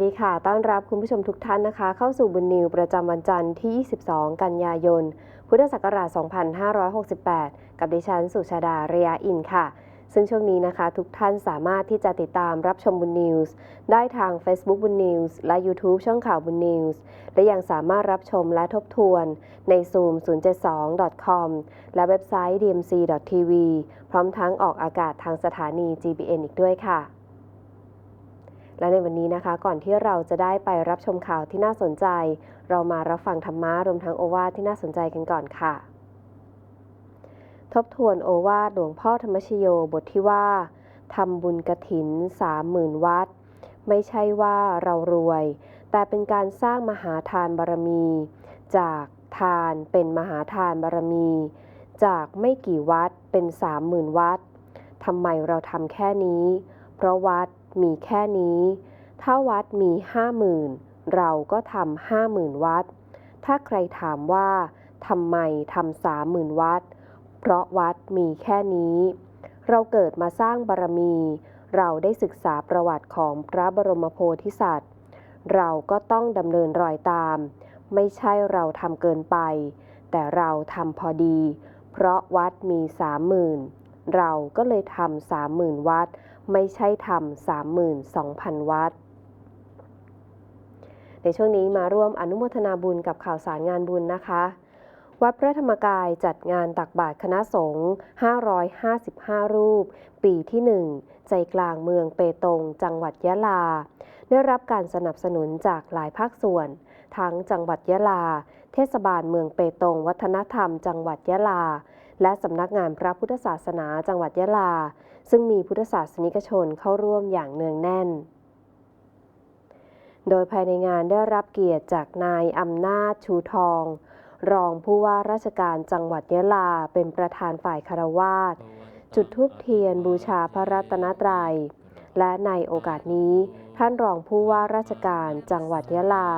วัสดีค่ะ ต้อนรับคุณผู้ชมทุกท่านนะคะ เข้าสู่บุญนิวประจำวันจันทร์ที่ 22 กันยายน พุทธศักราช 2568 กับดิฉัน สุชาดาเระยอินค่ะ ซึ่งช่วงนี้นะคะ ทุกท่านสามารถที่จะติดตามรับชมบุญนิวส์ได้ทาง Facebook บุญนิวส์และ YouTube ช่องข่าวบุญนิวส์และยังสามารถรับชมและทบทวน ใน zoom 072.com และเว็บไซต์ dmc.tv พร้อมทั้งออกอากาศทางสถานี GBN อีกด้วยค่ะ และในวันนี้นะคะ ก่อนที่เราจะได้ไปรับชมข่าวที่น่าสนใจ เรามารับฟังธรรมะรวมทั้งโอวาทที่น่าสนใจกันก่อนค่ะ ทบทวนโอวาทหลวงพ่อธรรมชโยบทที่ว่าทำบุญกระถินสามหมื่นวัด ไม่ใช่ว่าเรารวย แต่เป็นการสร้างมหาทานบารมี จากทานเป็นมหาทานบารมี จากไม่กี่วัดเป็นสามหมื่นวัดทำไมเราทำแค่นี้ เพราะวัด มีแค่นี้ ถ้าวัดมีห้าหมื่นเราก็ทำห้าหมื่นวัด ถ้าใครถามว่าทำไมทำสามหมื่นวัด เพราะวัดมีแค่นี้ เราเกิดมาสร้างบารมี เราได้ศึกษาประวัติของพระบรมโพธิสัตว์ เราก็ต้องดำเนินรอยตาม ไม่ใช่เราทำเกินไป แต่เราทำพอดี เพราะวัดมีสามหมื่น เราก็เลยทำสามหมื่นวัดไม่ใช่ทำสามหมื่นสองพันวัดในช่วงนี้มาร่วมอนุโมทนาบุญกับข่าวสารงานบุญนะคะ วัดพระธรรมกายจัดงานตักบาตรคณะสงฆ์ 555 รูป ปีที่ 1 ใจกลางเมืองเปตง จังหวัดยะลา ได้รับการสนับสนุนจากหลายภาคส่วน ทั้งจังหวัดยะลา เทศบาลเมืองเปตง วัฒนธรรม จังหวัดยะลา และสำนักงานพระพุทธศาสนาจังหวัดยะลา ซึ่งมีพุทธศาสนิกชนเข้าร่วมอย่างเนืองแน่น โดยภายในงานได้รับเกียรติจากนายอำนาจชูทอง รองผู้ว่าราชการจังหวัดยะลาเป็นประธานฝ่ายคารวาสจุดธูปเทียนบูชาพระรัตนตรัย และในโอกาสนี้ท่านรองผู้ว่าราชการจังหวัดยะลา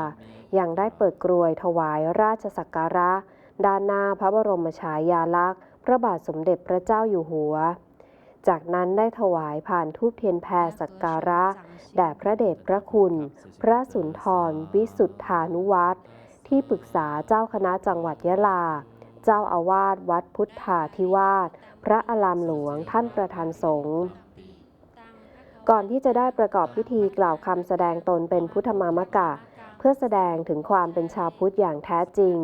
ยังได้เปิดกรวยถวายราชสักการะ ด้านหน้าพระบรมฉายาลักษณ์ พระบาทสมเด็จพระเจ้าอยู่หัว จากนั้นได้ถวายผ่านทูปเทียนแพรสักการะ แด่พระเดชพระคุณ พระสุนทร วิสุทธานุวัตรที่ปรึกษาเจ้าคณะจังหวัดยะลา เจ้าอาวาสวัดพุทธาธิวาสพระอารามหลวงท่านประธานสงฆ์ก่อนที่จะได้ประกอบพิธีกล่าวคำแสดงตนเป็นพุทธมามกะ เพื่อแสดงถึงความเป็นชาวพุทธอย่างแท้จริง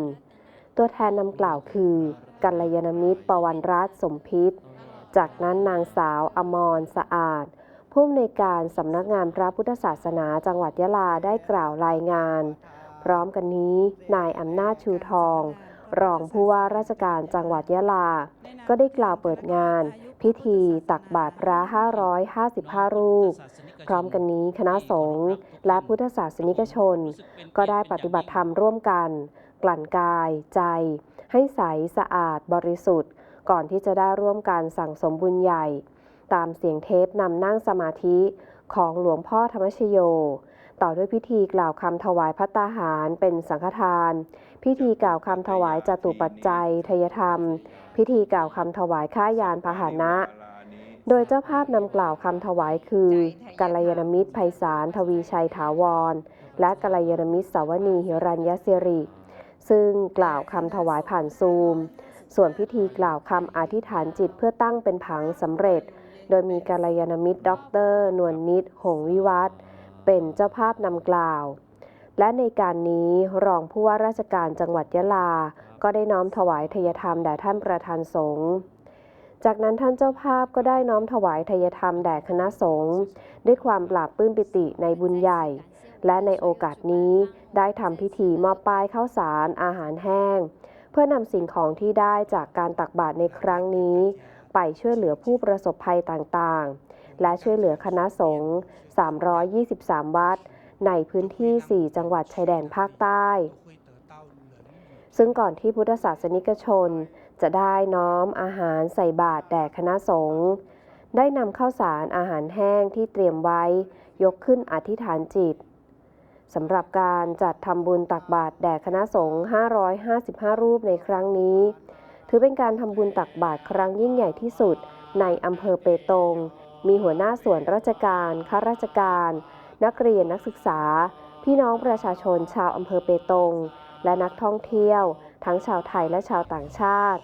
ตัวแทนนำกล่าวคือ กัลยาณมิตร ปวันรัตน์สมพิษ จากนั้นนางสาวอมรสะอาด ผู้อำนวยการสำนักงานพระพุทธศาสนาจังหวัดยะลาได้กล่าวรายงาน พร้อมกันนี้ นายอำนาจชูทอง รองผู้ว่าราชการจังหวัดยะลา ก็ได้กล่าวเปิดงาน พิธีตักบาตรพระ 555 รูป พร้อมกันนี้คณะสงฆ์และพุทธศาสนิกชน ก็ได้ปฏิบัติธรรมร่วมกัน กลั่นกายใจ ให้ใสสะอาดบริสุทธิ์ ก่อนที่จะได้ร่วมกันสั่งสมบุญใหญ่ ตามเสียงเทปนำนั่งสมาธิของหลวงพ่อธรรมชโย ต่อด้วยพิธีกล่าวคำถวายพัตตาหารเป็นสังฆทาน พิธีกล่าวคำถวายจตุปัจจัยทยธรรม พิธีกล่าวคำถวายข้ายานพาหนะ โดยเจ้าภาพนำกล่าวคำถวายคือกัลยาณมิตรไพศาลทวีชัยถาวร และกัลยาณมิตรสาวนีหิรัญยศิริ ซึ่งกล่าวคำถวายผ่านซูม ส่วนพิธีกล่าวคำอธิษฐานจิตเพื่อตั้งเป็นผังสำเร็จ โดยมีกัลยาณมิตรด็อกเตอร์นวลนิด หงวิวัฒเป็นเจ้าภาพนำกล่าว และในการนี้รองผู้ว่าราชการจังหวัดยะลา ก็ได้น้อมถวายทยธรรมแด่ท่านประธานสงฆ์จากนั้นท่านเจ้าภาพก็ได้น้อมถวายทยธรรมแด่คณะสงฆ์ด้วยความปราบปื้มปิติในบุญใหญ่ และในโอกาสนี้ได้ทำพิธีมอบป้ายข้าวสารอาหารแห้ง เพื่อนำสิ่งของที่ได้จากการตักบาตรในครั้งนี้ ไปช่วยเหลือผู้ประสบภัยต่างๆ และช่วยเหลือคณะสงฆ์323 วัด ในพื้นที่ 4 จังหวัดชายแดนภาคใต้ ซึ่งก่อนที่พุทธศาสนิกชน จะได้น้อมอาหารใส่บาตรแด่คณะสงฆ์ได้นำข้าวสารอาหารแห้งที่เตรียมไว้ ยกขึ้นอธิษฐานจิต สำหรับการจัดทำบุญตักบาตรแด่คณะสงฆ์555 รูปในครั้งนี้ ถือเป็นการทำบุญตักบาตรครั้งยิ่งใหญ่ที่สุดในอำเภอเปตง มีหัวหน้าส่วนราชการ ข้าราชการ นักเรียนนักศึกษา พี่น้องประชาชนชาวอำเภอเปตง และนักท่องเที่ยว ทั้งชาวไทยและชาวต่างชาติ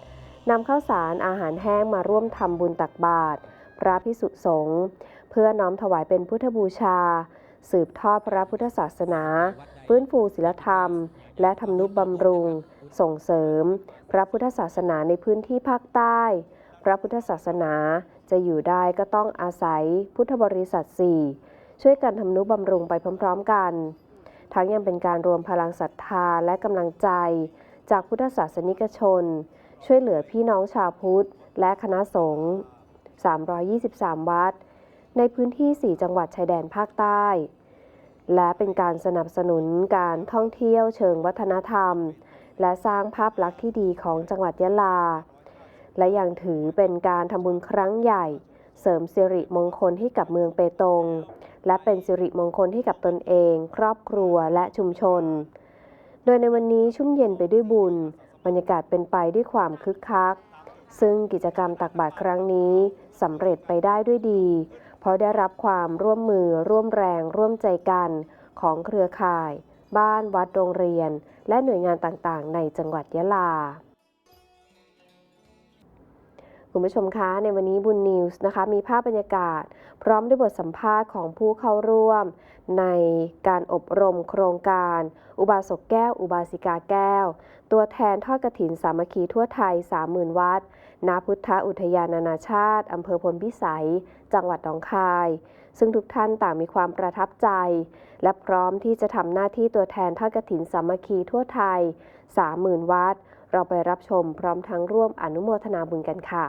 นำข้าวสารอาหารแห้งมาร่วมทำบุญตักบาตรพระพิสุสงฆ์เพื่อน้อมถวายเป็นพุทธบูชา สืบทอดพระพุทธศาสนา ฟื้นฟูศิลธรรม และทำนุบำรุง ส่งเสริม พระพุทธศาสนาในพื้นที่ภาคใต้ พระพุทธศาสนาจะอยู่ได้ก็ต้องอาศัยพุทธบริษัทสี่ช่วยกันทำนุบำรุงไปพร้อมๆกัน ทั้งยังเป็นการรวมพลังศรัทธาและกำลังใจ จากพุทธศาสนิกชน ช่วยเหลือพี่น้องชาวพุทธ และคณะสงฆ์323 วัด ในพื้นที่ 4 จังหวัดชายแดนภาคใต้ และเป็นการสนับสนุนการท่องเที่ยวเชิงวัฒนธรรม และสร้างภาพลักษณ์ที่ดีของจังหวัดยะลา และยังถือเป็นการทำบุญครั้งใหญ่ เสริมสิริมงคลให้กับเมืองเปตง และเป็นสิริมงคลให้กับตนเอง ครอบครัวและชุมชน โดยในวันนี้ชุ่มเย็นไปด้วยบุญ บรรยากาศเป็นไปด้วยความคึกคักซึ่งกิจกรรมตักบาตรครั้งนี้สำเร็จไปได้ด้วยดี เพราะได้รับความร่วมมือร่วมแรงร่วมใจกันของเครือข่าย บ้านวัดโรงเรียน และหน่วยงานต่างๆ ในจังหวัดยะลาคุณผู้ชมคะในวันนี้บุญนิวส์นะคะมีภาพบรรยากาศ พร้อมด้วยบทสัมภาษณ์ของผู้เข้าร่วม ในการอบรมโครงการ อุบาสกแก้ว อุบาสิกาแก้ว ตัวแทนทอดกระถินสามัคคีทั่วไทย 30,000 วัด ณพุทธอุทยานนานาชาติอำเภอพลพิสัย จังหวัดหนองคาย ซึ่งทุกท่านต่างมีความประทับใจ และพร้อมที่จะทำหน้าที่ตัวแทนทอดกระถินสามัคคีทั่วไทย 30,000 วัด เราไปรับชมพร้อมทั้งร่วมอนุโมทนาบุญกันค่ะ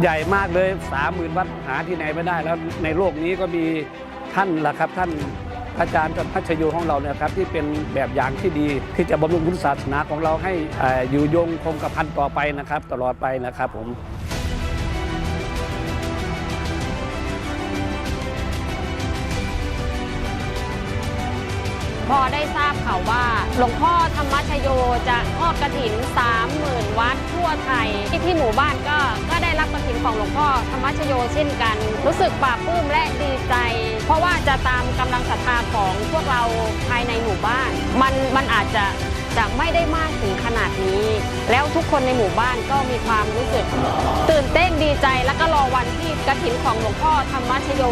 ใหญ่มากเลยสามหมื่นวัดหาที่ไหนไม่ได้แล้วในโลกนี้ก็มีท่านล่ะครับท่าน อาจารย์จอมพัชโยของเราเนี่ยครับที่เป็นแบบอย่างที่ดีที่จะบำรุงพุทธศาสนาของเราให้อยู่ยงคงกระพันต่อไปนะครับ ตลอดไปนะครับผม พอได้ทราบข่าวว่า หลวงพ่อธรรมชโยจะทอดกระถิน 30,000 วัดทั่วไทย ที่ที่หมู่บ้านก็ก็ได้รับกระถินของหลวงพ่อธรรมชโยเช่นกัน รู้สึกปลาบปลื้มและดีใจ เพราะว่าจะตามกำลังศรัทธาของพวกเราภายในหมู่บ้าน มันมันอาจจะ จะไม่ได้มากถึงขนาดนี้ แล้วทุกคนในหมู่บ้านก็มีความรู้สึก ตื่นเต้นดีใจแล้วก็รอวันที่กระถินของหลวงพ่อธรรมชโย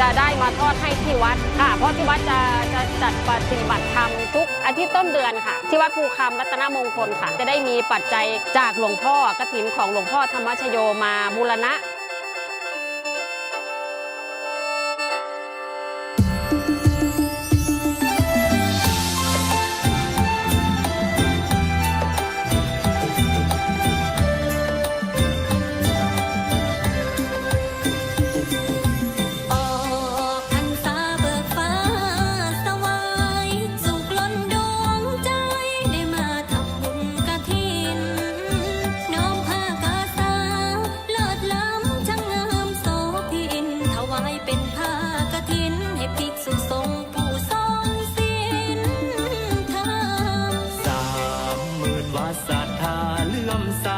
จะได้มาทอดให้ที่วัดค่ะ เพราะที่วัดจะจะจัดปฏิบัติธรรมทุกอาทิตย์ต้นเดือนค่ะ ที่วัดภูคำรัตนมงคลค่ะ จะได้มีปัจจัยจากหลวงพ่อกระถินของหลวงพ่อธรรมชโยมาบูรณะ ใส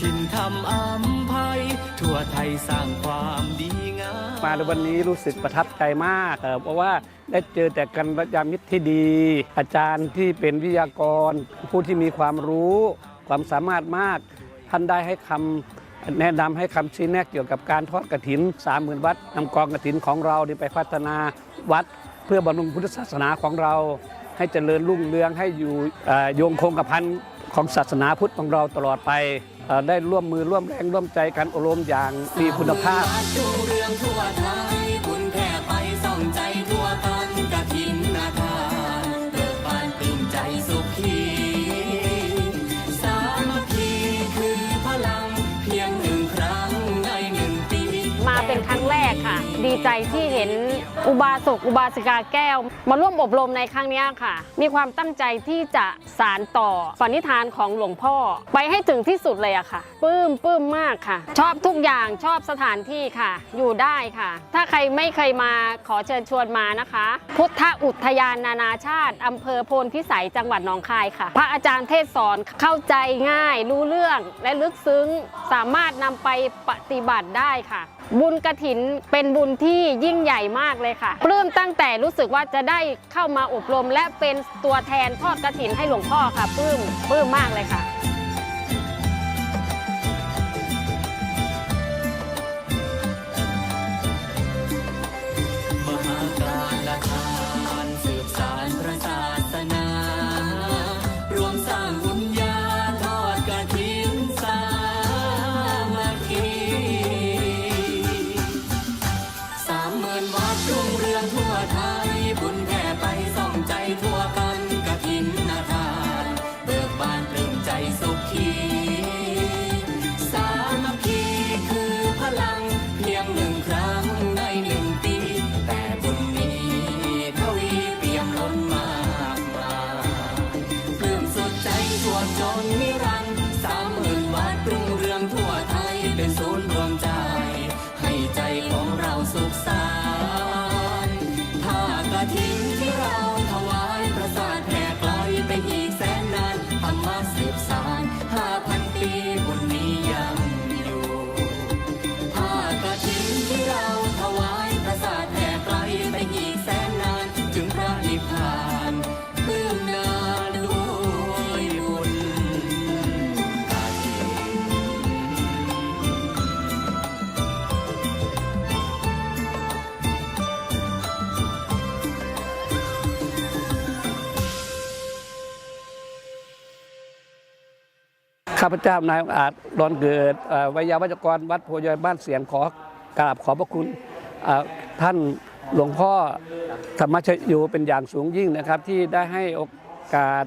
ถิ่นธรรมอัมภัย ทั่วไทยสร้างความดีงาม มาในวันนี้รู้สึกประทับใจมากเอ่อเพราะว่าได้เจอแต่กันรยามิตรที่ดี อาจารย์ที่เป็นวิทยากร ผู้ที่มีความรู้ความสามารถมาก ท่านได้ให้คำแนะนำให้คำชี้แนะเกี่ยวกับการทอดกระถิน30,000 วัดนำกองกระถินของเรานี่ไปพัฒนาวัด เพื่อบำรุงพุทธศาสนาของเรา ให้เจริญรุ่งเรืองให้อยู่เอ่อโยงคงกระพัน ของศาสนาพุทธของเราตลอดไปได้ร่วมมือร่วมแรงร่วมใจกันอบรมอย่างมีคุณภาพ ดีใจที่เห็นอุบาสกอุบาสิกาแก้ว มาร่วมอบรมในครั้งนี้ค่ะ มีความตั้งใจที่จะสารต่อปณิธานของหลวงพ่อ ไปให้ถึงที่สุดเลยอะค่ะปลื้มปลื้มมากค่ะ ชอบทุกอย่างชอบสถานที่ค่ะ อยู่ได้ค่ะ ถ้าใครไม่เคยมาขอเชิญชวนมานะคะ พุทธอุทยานนานาชาติอำเภอโพนพิสัยจังหวัดหนองคายค่ะ พระอาจารย์เทศสอนเข้าใจง่าย รู้เรื่องและลึกซึ้ง สามารถนำไปปฏิบัติได้ค่ะ บุญกระถินเป็นบุญที่ยิ่งใหญ่มากเลยค่ะ ปลื้มตั้งแต่รู้สึกว่าจะได้เข้ามาอบรม และเป็นตัวแทนทอดกระถินให้หลวงพ่อค่ะปลื้มปลื้มมากเลยค่ะ พเจ้านายองอาจดอนเกิดวิยาวัจกรวัดโพยอยบ้านเสียงขอกราบขอบพระคุณท่านหลวงพ่อธรรมชโยเป็นอย่างสูงยิ่งนะครับ ที่ได้ให้โอกาส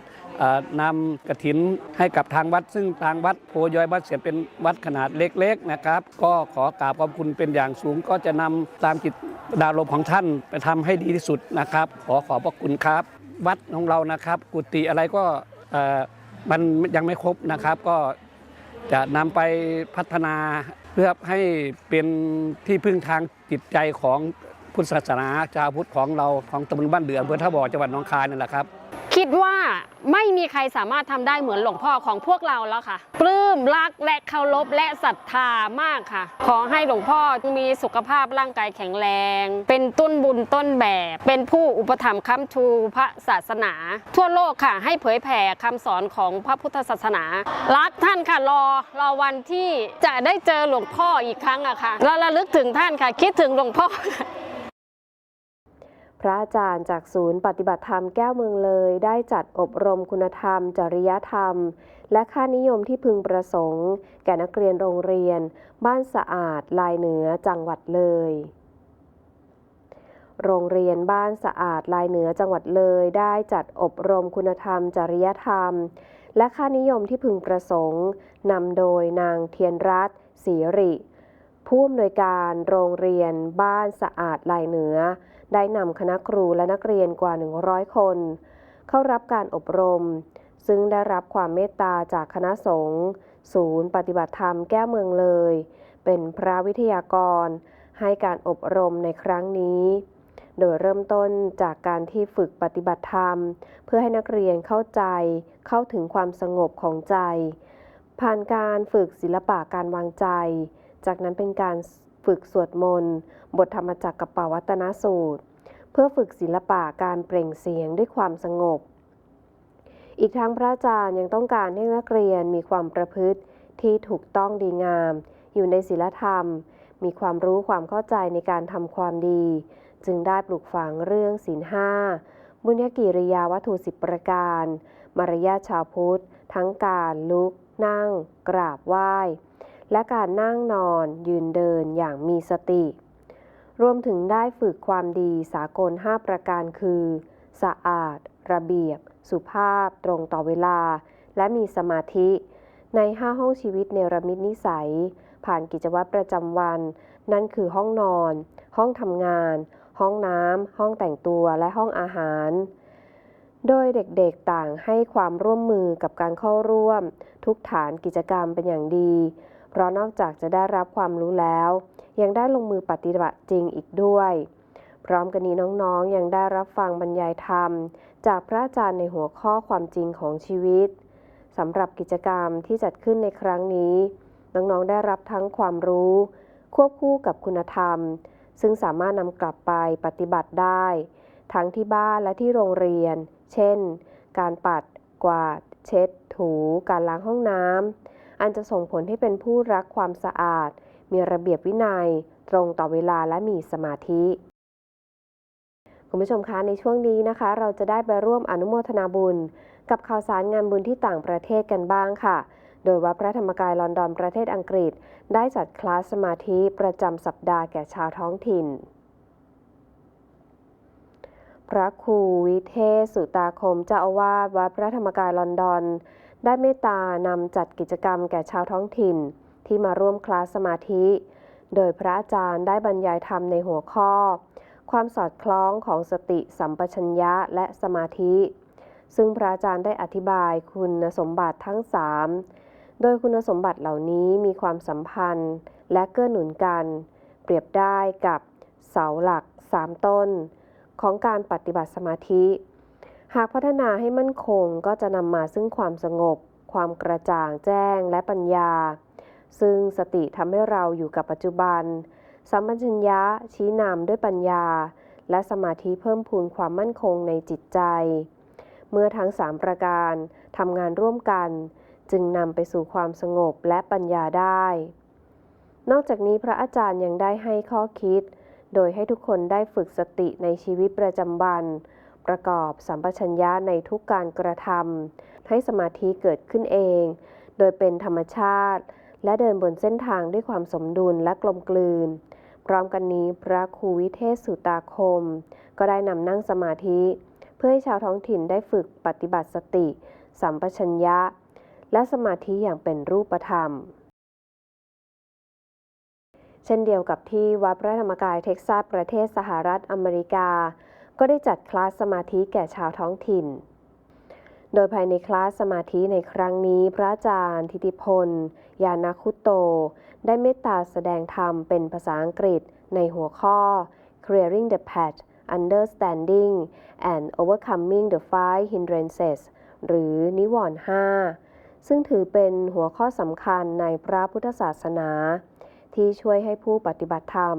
นำกระถินให้กับทางวัด ซึ่งทางวัดโพยอยบ้านเสียงเป็นวัดขนาดเล็ก ๆนะครับ ก็ขอกราบขอบคุณเป็นอย่างสูง ก็จะนำตามจิตดารมของท่านไปทำให้ดีที่สุดนะครับ ขอขอบพระคุณครับ วัดของเรานะครับ กุฏิอะไรก็ มันยังไม่ครบนะครับ ก็จะนำไปพัฒนาเพื่อให้เป็นที่พึ่งทางจิตใจของพุทธศาสนาชาวพุทธของเราของตำบลบ้านเดืออำเภอท่าบ่อจังหวัดหนองคายนั่นแหละครับ คิดว่าไม่มีใครสามารถทำได้เหมือนหลวงพ่อของพวกเราแล้วค่ะ ปลื้มรักและเคารพและศรัทธามากค่ะ ขอให้หลวงพ่อมีสุขภาพร่างกายแข็งแรง เป็นต้นบุญต้นแบบ เป็นผู้อุปถัมภ์ค้ำชูพระศาสนา ทั่วโลกค่ะให้เผยแผ่คำสอนของพระพุทธศาสนา รักท่านค่ะรอรอวันที่จะได้เจอหลวงพ่ออีกครั้งอะค่ะเราระลึกถึงท่านค่ะ คิดถึงหลวงพ่อ พระอาจารย์จากศูนย์ปฏิบัติธรรมแก้วเมืองเลย ได้จัดอบรมคุณธรรม จริยธรรม และค่านิยมที่พึงประสงค์ แก่นักเรียนโรงเรียน บ้านสะอาด ลายเหนือจังหวัดเลย โรงเรียนบ้านสะอาด ลายเหนือจังหวัดเลย ได้จัดอบรมคุณธรรม จริยธรรม และค่านิยมที่พึงประสงค์นำโดยนางเทียนรัตน์ศรีริ ผู้อำนวยการโรงเรียนบ้านสะอาดลายเหนือ ได้นำคณะครูและนักเรียนกว่า 100 คน เข้ารับการอบรม ซึ่งได้รับความเมตตาจากคณะสงฆ์ศูนย์ปฏิบัติธรรมแก้วเมืองเลย เป็นพระวิทยากร ให้การอบรมในครั้งนี้ โดยเริ่มต้นจากการที่ฝึกปฏิบัติธรรม เพื่อให้นักเรียนเข้าใจเข้าถึงความสงบของใจ ผ่านการฝึกศิลปะการวางใจ จากนั้นเป็นการ ฝึกสวดมนต์ บทธรรมจักรกับปวัตนสูตร เพื่อฝึกศิลปะการเปล่งเสียงด้วยความสงบ อีกทั้งพระอาจารย์ยังต้องการให้นักเรียนมีความประพฤติที่ถูกต้องดีงาม อยู่ในศีลธรรม มีความรู้ความเข้าใจในการทำความดี จึงได้ปลูกฝังเรื่องศีลห้าบุญญกิริยาวัตถุสิบประการ มารยาชาวพุทธ ทั้งการลุก นั่ง กราบไหว้ และการนั่งนอนยืนเดินอย่างมีสติ รวมถึงได้ฝึกความดีสากล 5 ประการคือ สะอาด ระเบียบ สุภาพ ตรงต่อเวลา และมีสมาธิ ใน 5 ห้องชีวิตเนรมิตนิสัย ผ่านกิจวัตรประจำวัน นั่นคือห้องนอน ห้องทำงาน ห้องน้ำห้องแต่งตัวและห้องอาหารโดยเด็กๆต่างให้ความร่วมมือกับการเข้าร่วม ทุกฐานกิจกรรมเป็นอย่างดี เพราะนอกจากจะได้รับความรู้แล้ว ยังได้ลงมือปฏิบัติจริงอีกด้วย พร้อมกันนี้น้องๆยังได้รับฟังบรรยายธรรม จากพระอาจารย์ในหัวข้อความจริงของชีวิตสำหรับกิจกรรมที่จัดขึ้นในครั้งนี้ น้องๆได้รับทั้งความรู้ ควบคู่กับคุณธรรม ซึ่งสามารถนำกลับไปปฏิบัติได้ ทั้งที่บ้านและที่โรงเรียน เช่น การปัด กวาด เช็ด ถู การล้างห้องน้ำ อันจะส่งผลให้เป็นผู้รักความสะอาด มีระเบียบวินัย ตรงต่อเวลาและมีสมาธิ คุณผู้ชมคะในช่วงนี้นะคะ เราจะได้ไปร่วมอนุโมทนาบุญ กับข่าวสารงานบุญที่ต่างประเทศกันบ้างค่ะ โดยวัดพระธรรมกายลอนดอนประเทศอังกฤษ ได้จัดคลาสสมาธิประจำสัปดาห์แก่ชาวท้องถิ่นพระครูวิเทศสุตาคมเจ้าอาวาสวัดพระธรรมกายลอนดอน ได้เมตตานำจัดกิจกรรมแก่ชาวท้องถิ่น ที่มาร่วมคลาสสมาธิ โดยพระอาจารย์ได้บรรยายธรรมในหัวข้อ ความสอดคล้องของสติสัมปชัญญะและสมาธิ ซึ่งพระอาจารย์ได้อธิบายคุณสมบัติทั้ง 3 โดยคุณสมบัติเหล่านี้มีความสัมพันธ์ และเกื้อหนุนกัน เปรียบได้กับเสาหลัก 3 ต้น ของการปฏิบัติสมาธิ หากพัฒนาให้มั่นคงก็จะนำมาซึ่งความสงบ ความกระจ่างแจ้งและปัญญา ซึ่งสติทำให้เราอยู่กับปัจจุบัน สัมปชัญญะชี้นำด้วยปัญญา และสมาธิเพิ่มพูนความมั่นคงในจิตใจ เมื่อทั้งสามประการทำงานร่วมกัน จึงนำไปสู่ความสงบและปัญญาได้ นอกจากนี้พระอาจารย์ยังได้ให้ข้อคิด โดยให้ทุกคนได้ฝึกสติในชีวิตประจำวัน ประกอบสัมปชัญญะในทุกการกระทำให้สมาธิเกิดขึ้นเอง โดยเป็นธรรมชาติ และเดินบนเส้นทางด้วยความสมดุลและกลมกลืน พร้อมกันนี้พระครูวิเทศสุตาคม ก็ได้นำนั่งสมาธิ เพื่อให้ชาวท้องถิ่นได้ฝึกปฏิบัติสติ สัมปชัญญะ และสมาธิอย่างเป็นรูปธรรมเช่นเดียวกับที่วัดพระธรรมกายเท็กซัสประเทศสหรัฐอเมริกา ก็ได้จัดคลาสสมาธิแก่ชาวท้องถิ่น โดยภายในคลาสสมาธิในครั้งนี้ พระอาจารย์ ทิติพล ยานาคุโต ได้เมตตาแสดงธรรมเป็นภาษาอังกฤษในหัวข้อ Clearing the Path Understanding and Overcoming the Five Hindrances หรือนิวรณ์5ซึ่งถือเป็นหัวข้อสำคัญในพระพุทธศาสนา ที่ช่วยให้ผู้ปฏิบัติธรรม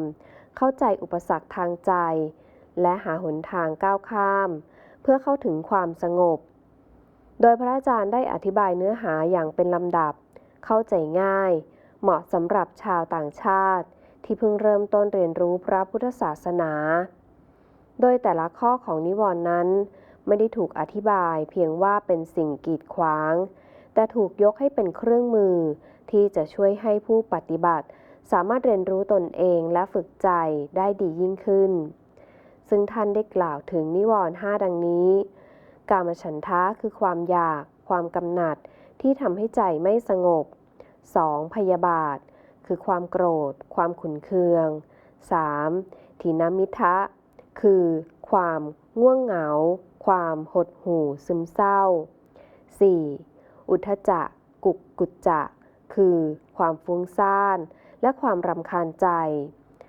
เข้าใจอุปสรรคทางใจ และหาหนทางก้าวข้าม เพื่อเข้าถึงความสงบ โดยพระอาจารย์ได้อธิบายเนื้อหาอย่างเป็นลำดับ เข้าใจง่าย เหมาะสำหรับชาวต่างชาติ ที่เพิ่งเริ่มต้นเรียนรู้พระพุทธศาสนา โดยแต่ละข้อของนิวรณ์นั้น ไม่ได้ถูกอธิบายเพียงว่าเป็นสิ่งกีดขวาง แต่ถูกยกให้เป็นเครื่องมือที่จะช่วยให้ผู้ปฏิบัติ สามารถเรียนรู้ตนเองและฝึกใจได้ดียิ่งขึ้น ซึ่งท่านได้กล่าวถึงนิวรณ์ห้าดังนี้ กามฉันทะคือความอยาก ความกำหนัดที่ทำให้ใจไม่สงบ 2. พยาบาท คือความโกรธ ความขุนเคือง 3. ทีนามิทะ คือ ความง่วงเหงา ความหดหู่ซึมเศร้า 4. อุทจจะกุกกุจจะคือ ความฟุ้งซ่าน และความรำคาญใจ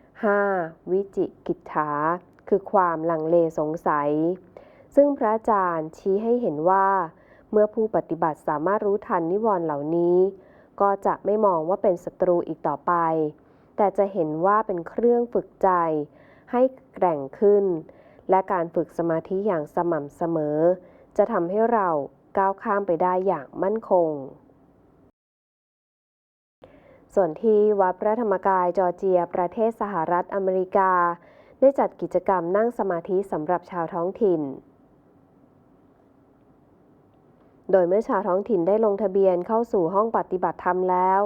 5. วิจิกิจฉา คือความลังเลสงสัย ซึ่งพระอาจารย์ชี้ให้เห็นว่า เมื่อผู้ปฏิบัติสามารถรู้ทันนิวรณ์เหล่านี้ ก็จะไม่มองว่าเป็นศัตรูอีกต่อไป แต่จะเห็นว่าเป็นเครื่องฝึกใจ ให้แกร่งขึ้น และการฝึกสมาธิอย่างสม่ำเสมอ จะทำให้เราก้าวข้ามไปได้อย่างมั่นคง ส่วนที่วัดพระธรรมกายจอร์เจีย ประเทศสหรัฐอเมริกา ได้จัดกิจกรรมนั่งสมาธิสำหรับชาวท้องถิ่น โดยเมื่อชาวท้องถิ่นได้ลงทะเบียนเข้าสู่ห้องปฏิบัติธรรมแล้ว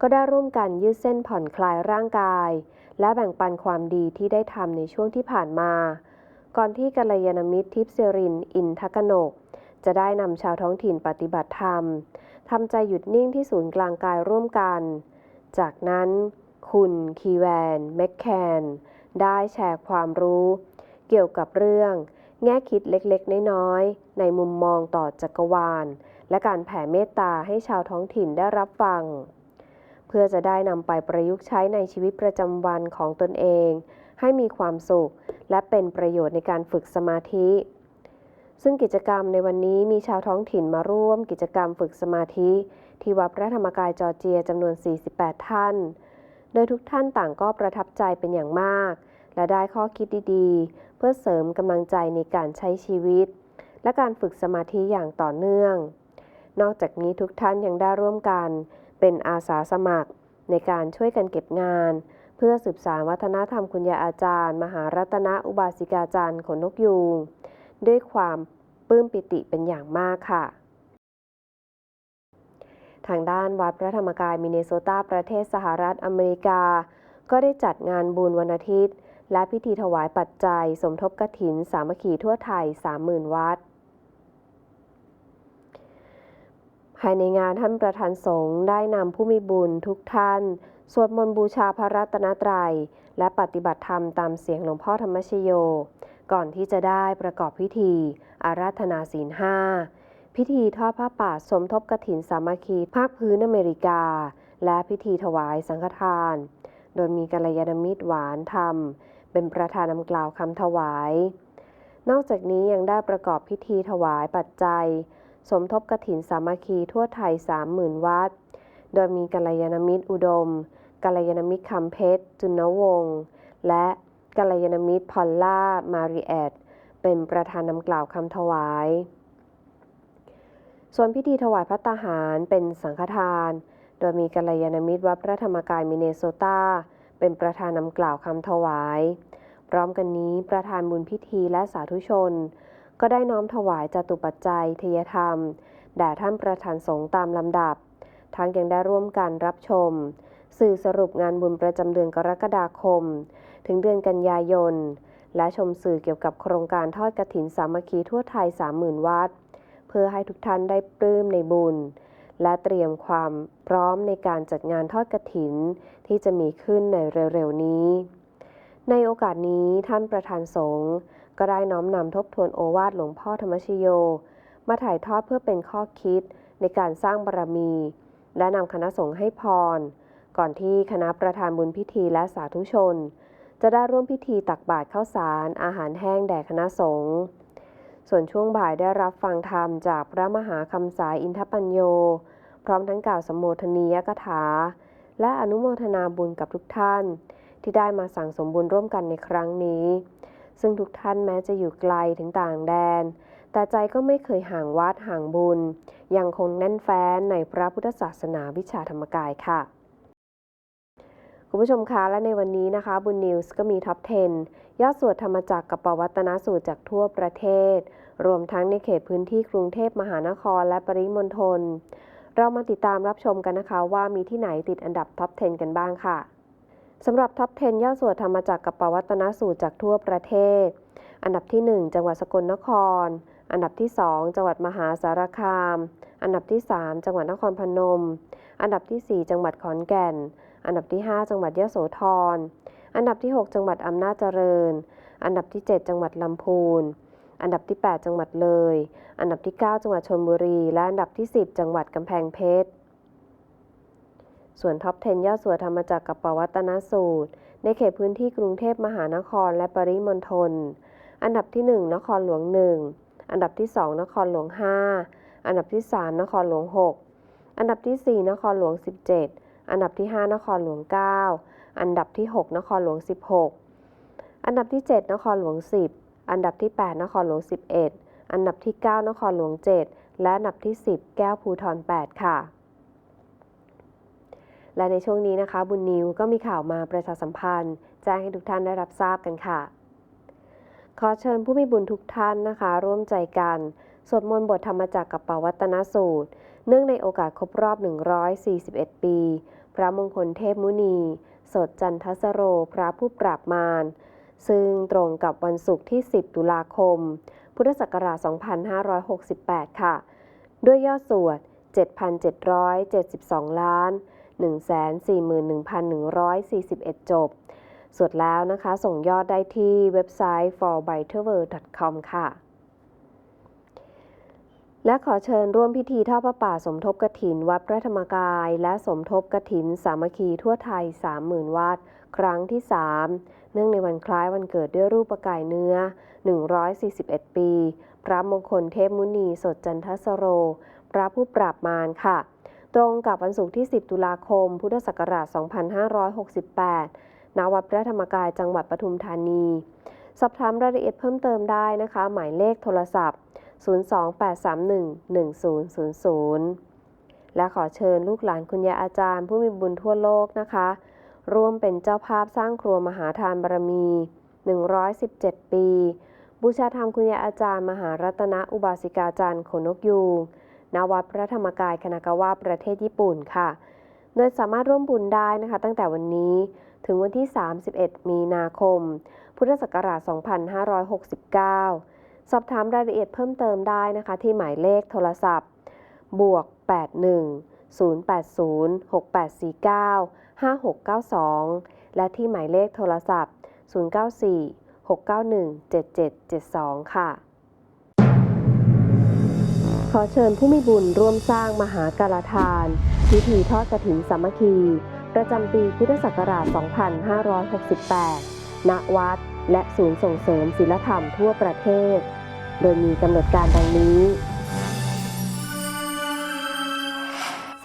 ก็ได้ร่วมกันยืดเส้นผ่อนคลายร่างกาย และแบ่งปันความดีที่ได้ทำในช่วงที่ผ่านมา ก่อนที่กัลยาณมิตรทิพย์เซริน อินทกนก จะได้นำชาวท้องถิ่นปฏิบัติธรรมทำใจหยุดนิ่งที่ศูนย์กลางกายร่วมกัน จากนั้น คุณ คีแวน แมคแคน ได้แชร์ความรู้ เกี่ยวกับเรื่อง แง่คิดเล็กๆ น้อยๆ ในมุมมองต่อจักรวาล และการแผ่เมตตาให้ชาวท้องถิ่นได้รับฟัง เพื่อจะได้นำไปประยุกต์ใช้ในชีวิตประจำวันของตนเอง ให้มีความสุข และเป็นประโยชน์ในการฝึกสมาธิ ซึ่งกิจกรรมในวันนี้มีชาวท้องถิ่นมาร่วม กิจกรรมฝึกสมาธิ ที่วัดพระธรรมกายจอร์เจียจำนวน 48 ท่านโดยทุกท่านต่างก็ประทับใจเป็นอย่างมาก และได้ข้อคิดดีๆ เพื่อเสริมกำลังใจในการใช้ชีวิต และการฝึกสมาธิอย่างต่อเนื่อง นอกจากนี้ทุกท่านยังได้ร่วมกันเป็นอาสาสมัคร ในการช่วยกันเก็บงาน เพื่อสืบสานวัฒนธรรมคุณยาอาจารย์ มหารัตนอุบาสิกาจารย์ขนนกยูงด้วยความปลื้มปิติเป็นอย่างมากค่ะ ทางด้านวัดพระธรรมกายมินเนโซตาประเทศสหรัฐอเมริกา ก็ได้จัดงานบุญวันอาทิตย์ และพิธีถวายปัจจัย สมทบกฐิน สามัคคีทั่วไทย 30,000 วัดภายในงานท่านประธานสงฆ์ได้นำผู้มีบุญทุกท่าน สวดมนต์บูชาพระรัตนตรัย และปฏิบัติธรรมตามเสียงหลวงพ่อธรรมชโย ก่อนที่จะได้ประกอบพิธี อาราธนาศีลห้าพิธีทอดผ้าป่าสมทบกฐินสามัคคีภาคพื้นอเมริกา และพิธีถวายสังฆทาน โดยมีกัลยาณมิตรหวานธรรม เป็นประธานนำกล่าวคำถวาย นอกจากนี้ยังได้ประกอบพิธีถวายปัจจัย สมทบกฐินสามัคคีทั่วไทย 30,000 วัด โดยมีกัลยาณมิตรอุดมกัลยาณมิตรคำเพชร จุนวงศ์และกัลยาณมิตรพอลล่า มาริแอตเป็นประธานนำกล่าวคำถวาย ส่วนพิธีถวายพระตาหารเป็นสังฆทาน โดยมีกัลยาณมิตรวัดพระธรรมกายมิเนโซตา เป็นประธานนำกล่าวคำถวาย พร้อมกันนี้ประธานบุญพิธีและสาธุชน ก็ได้น้อมถวายจตุปัจจัยทยธรรมแด่ท่านประธานสงฆ์ตามลำดับ ทั้งยังได้ร่วมกันรับชม สื่อสรุปงานบุญประจำเดือนกรกฎาคม ถึงเดือนกันยายน และชมสื่อเกี่ยวกับโครงการทอดกฐินสามัคคีทั่วไทย 30,000 วัด เพื่อให้ทุกท่านได้ปลื้มในบุญ และเตรียมความพร้อมในการจัดงานทอดกฐิน ที่จะมีขึ้นในเร็วๆนี้ ในโอกาสนี้ท่านประธานสงฆ์ก็ได้น้อมนำทบทวนโอวาทหลวงพ่อธรรมชโย มาถ่ายทอดเพื่อเป็นข้อคิดในการสร้างบารมี และนำคณะสงฆ์ให้พร ก่อนที่คณะประธานบุญพิธีและสาธุชน จะได้ร่วมพิธีตักบาตรข้าวสารอาหารแห้งแด่คณะสงฆ์ ส่วนช่วงบ่ายได้รับฟังธรรมจากพระมหาคำสายอินทปัญโย พร้อมทั้งกล่าวสมโภชนียกถา และอนุโมทนาบุญกับทุกท่าน ที่ได้มาสั่งสมบุญร่วมกันในครั้งนี้ ซึ่งทุกท่านแม้จะอยู่ไกลถึงต่างแดน แต่ใจก็ไม่เคยห่างวัดห่างบุญ ยังคงแน่นแฟ้นในพระพุทธศาสนาวิชาธรรมกายค่ะ คุณผู้ชมคะและในวันนี้นะคะบุญนิวส์ก็มีท็อป 10 ยอดสวดธรรมจักรกับปวัตนสูตรจากทั่วประเทศ รวมทั้งในเขตพื้นที่กรุงเทพมหานครและปริมณฑล เรามาติดตามรับชมกันนะคะว่ามีที่ไหนติดอันดับท็อป 10 กันบ้างค่ะสำหรับท็อป 10 ยอดสวดธรรมจักรกับปวัตนสูตรจากทั่วประเทศ อันดับที่ 1 จังหวัดสกลนคร อันดับที่ 2 จังหวัดมหาสารคาม อันดับที่ 3 จังหวัดนครพนม อันดับที่ 4 จังหวัดขอนแก่น อันดับที่ 5 จังหวัดยโสธร อันดับที่ 6 จังหวัดอำนาจเจริญ อันดับที่ 7 จังหวัดลำพูน อันดับที่ 8 จังหวัดเลย อันดับที่ 9 จังหวัดชลบุรี และอันดับที่ 10 จังหวัดกำแพงเพชร ส่วนท็อป 10ยอดสวดธรรมจักรกับปวัตนสูตร ในเขตพื้นที่กรุงเทพมหานครและปริมณฑล อันดับที่ 1 นครหลวง 1 อันดับที่ 2 นครหลวง 5 อันดับที่ 3 นครหลวง 6 อันดับที่ 4 นครหลวง 17 อันดับที่ 5 นครหลวง 9 อันดับที่ 6 นครหลวง 16 อันดับที่ 7 นครหลวง 10 อันดับที่ 8 นครหลวง 11 อันดับที่ 9 นครหลวง 7 และอันดับที่ 10 แก้วภูทร8ค่ะ และในช่วงนี้นะคะ บุญนิวก็มีข่าวมาประชาสัมพันธ์ แจ้งให้ทุกท่านได้รับทราบกันค่ะ ขอเชิญผู้มีบุญทุกท่านนะคะ ร่วมใจกันสวดมนต์บทธรรมจักรกับปวัตนสูตร เนื่องในโอกาสครบรอบ 141 ปี พระมงคลเทพมุนี สดจันทสโรพระผู้ปราบมาร ซึ่งตรงกับวันศุกร์ที่ 10 ตุลาคม พุทธศักราช 2568 ค่ะ ด้วยยอดสวด 7,772 ล้าน 141,141 จบ สวดแล้วนะคะ ส่งยอดได้ที่เว็บไซต์ forbitterworld.com ค่ะ และขอเชิญร่วมพิธีทอดพระป่าสมทบกฐินวัดพระธรรมกาย และสมทบกฐินสามัคคีทั่วไทย 30,000 วัดครั้งที่ 3 เนื่องในวันคล้ายวันเกิดด้วยรูปประกายเนื้อ 141 ปี พระมงคลเทพมุนีสดจันทสโร พระผู้ปราบมารค่ะ ตรงกับวันศุกร์ที่ 10 ตุลาคม พุทธศักราช 2568 ณ วัดพระธรรมกายจังหวัดปทุมธานี สอบถามรายละเอียดเพิ่มเติมได้นะคะ หมายเลขโทรศัพท์ 028311000 และขอเชิญลูกหลานคุณยาอาจารย์ผู้มีบุญทั่วโลกนะคะ ร่วมเป็นเจ้าภาพสร้างครัวมหาทานบารมี 117 ปี บูชาธรรมคุณยาอาจารย์ มหารัตนอุบาสิกาจารย์ขนนกยูงณวัดพระธรรมกายคณากาวะประเทศญี่ปุ่นค่ะ โดยสามารถร่วมบุญได้นะคะ ตั้งแต่วันนี้ถึงวันที่ 31 มีนาคม พุทธศักราช 2569 สอบถามรายละเอียดเพิ่มเติมได้นะคะที่หมายเลขโทรศัพท์ บวก 81 080 6849 5692 และที่หมายเลขโทรศัพท์ 094 691 7772 ค่ะ ขอเชิญผู้มีบุญร่วมสร้างมหากาลทาน พิธีทอดกฐินสามัคคี ประจำปีพุทธศักราช 2568 ณ วัด และศูนย์ส่งเสริมศิลธรรมทั่วประเทศ โดยมีกำหนดการดังนี้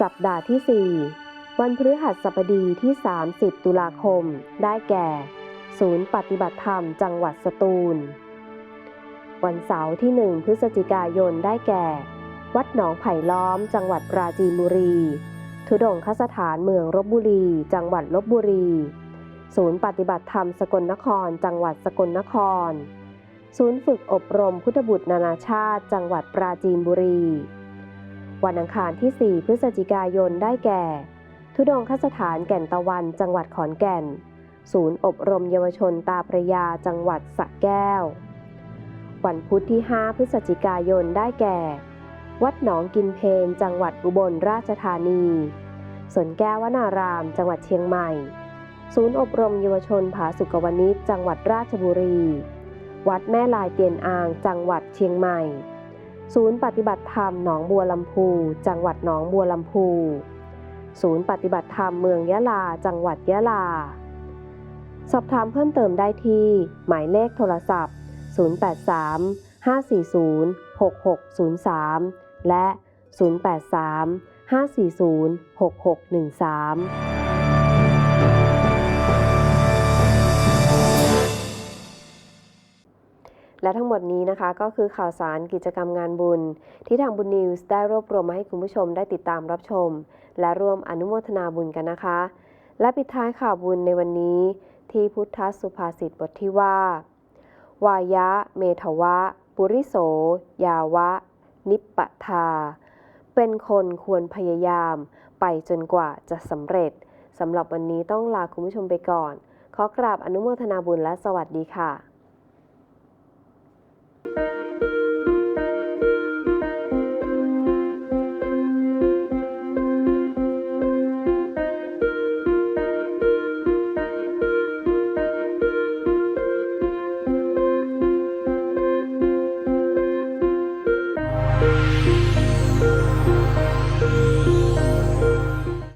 สัปดาห์ที่ 4 วันพฤหัสบดีที่ 30 ตุลาคม ได้แก่ ศูนย์ปฏิบัติธรรมจังหวัดสตูล วันเสาร์ที่ 1 พฤศจิกายนได้แก่ วัดหนองไผ่ล้อม จังหวัดปราจีนบุรี ทุดงคสถานเมืองลบบุรี จังหวัดลบบุรี ศูนย์ปฏิบัติธรรมสกลนคร จังหวัดสกลนคร ศูนย์ฝึกอบรมพุทธบุตรนานาชาติ จังหวัดปราจีนบุรี วันอังคารที่ 4 พฤศจิกายนได้แก่ ทุดงคสถานแก่นตะวัน จังหวัดขอนแก่น ศูนย์อบรมเยาวชนตาพระยา จังหวัดสระแก้ว วันพุธที่ 5 พฤศจิกายนได้แก่ วัดหนองกินเพนจังหวัดอุบลราชธานีสวนแก้ววนาราม จังหวัดเชียงใหม่ ศูนย์อบรมเยาวชนผาสุกวณิชจังหวัดราชบุรี วัดแม่ลายเตียนอ่าง จังหวัดเชียงใหม่ ศูนย์ปฏิบัติธรรมหนองบัวลำพู จังหวัดหนองบัวลำพู ศูนย์ปฏิบัติธรรมเมืองยะลา จังหวัดยะลา สอบถามเพิ่มเติมได้ที่ หมายเลขโทรศัพท์ 083 540 6603 และ 083 540 6613 และทั้งหมดนี้นะคะก็คือข่าวสารกิจกรรมงานบุญ ที่ทางบุญนิวส์ได้รวบรวมมาให้คุณผู้ชมได้ติดตามรับชม และร่วมอนุโมทนาบุญกันนะคะ และปิดท้ายข่าวบุญในวันนี้ ที่พุทธสุภาษิตบทที่ว่า วายะ เมทวะ ปุริโส ยาวะ นิปปทา เป็นคนควรพยายาม ไปจนกว่าจะสำเร็จสำหรับวันนี้ต้องลาคุณผู้ชมไปก่อน ขอกราบอนุโมทนาบุญและสวัสดีค่ะ you